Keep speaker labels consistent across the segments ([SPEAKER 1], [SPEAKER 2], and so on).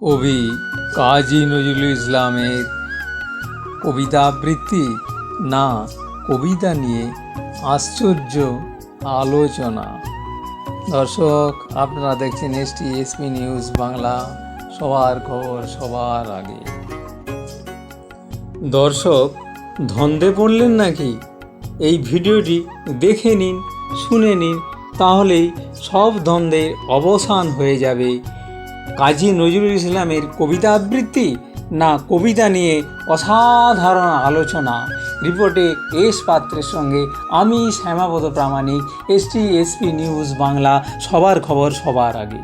[SPEAKER 1] কবি কাজী নজরুল ইসলামের কবিতা আবৃত্তি না কবিতা নিয়ে আশ্চর্য আলোচনা। দর্শক, আপনারা দেখছেন S ST SP news Bangla. সবার খবর সবার আগে। দর্শক, ধন্দে পড়লেন নাকি? এই ভিডিওটি দেখে নিন, শুনে নিন, তাহলেই সব দ্বন্দ্বের অবসান হয়ে যাবে কাজী নজরুল ইসলামের কবিতা আবৃত্তি না কবিতা নিয়ে অসাধারণ আলোচনা। রিপোর্টে এস পাত্রের সঙ্গে আমি Shyamapada Pramanik, ST SP news Bangla, সবার খবর সবার আগে।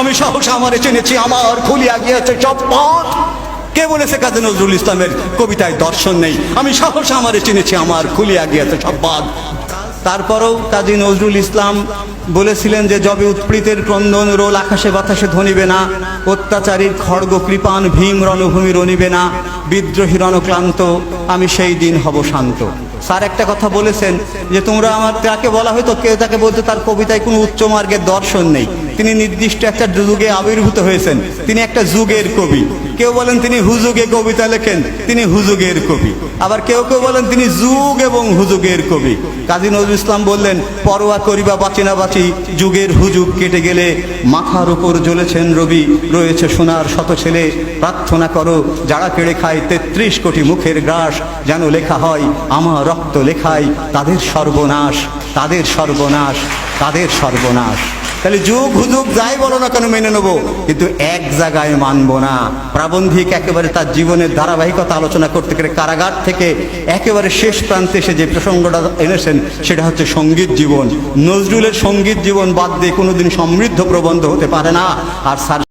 [SPEAKER 2] আমি সহসা আমারে চিনেছি, আমার খুলিয়া গিয়েছে সব পথ কে বলেছে কাজী নজরুল ইসলামের কবিতায় দর্শন নেই? আমি সহসা আমারে চিনেছি, আমার খুলিয়া গিয়েছে সব বাদ তারপরেও কাজী নজরুল ইসলাম বলেছিলেন যে, যবে উৎপীড়িতের ক্রন্দন রোল আকাশে বাতাসে ধনিবে না, অত্যাচারীর খড়গ কৃপান ভীম রণভূমি রনিবে না, বিদ্রোহী রণক্লান্ত, আমি সেই দিন হব শান্ত। স্যার একটা কথা বলেছেন যে, তোমরা আমার তাকে বলা হয়তো কেউ তাকে বলতে, তার কবিতায় কোনো উচ্চ মার্গের দর্শন নেই। তিনি নির্দিষ্ট একটা যুগে আবির্ভূত হয়েছেন। তিনি একটা যুগের কবি। কেউ বলেন তিনি হুজুগে কবিতা লেখেন, তিনি হুজুগের কবি। আবার কেউ কেউ বলেন তিনি যুগ এবং হুজুগের কবি। কাজী নজরুল ইসলাম বললেন, পরোয়া করিবা বাঁচি না বাঁচি, যুগের হুজুগ কেটে গেলে মাথার উপর জ্বলেছেন রবি, রয়েছে সোনার শত ছেলে, প্রার্থনা করো, যারা কেড়ে খায় তেত্রিশ কোটি মুখের গ্রাস, যেন লেখা হয়, আমার রক্ত লেখায়, তাদের সর্বনাশ তাদের সর্বনাশ তাদের সর্বনাশ। তাহলে যুগ হুজুগ যাই বলো না কেন মেনে নেব? কিন্তু এক জায়গায় মানবো না। প্রাবন্ধিক একেবারে তার জীবনের ধারাবাহিকতা আলোচনা করতে গেলে কারাগার থেকে একেবারে শেষ প্রান্তে এসে যে প্রসঙ্গটা এনেছেন, সেটা হচ্ছে সংগীত জীবন। নজরুলের সংগীত জীবন বাদ দিয়ে কোনোদিন সমৃদ্ধ প্রবন্ধ হতে পারে না। আর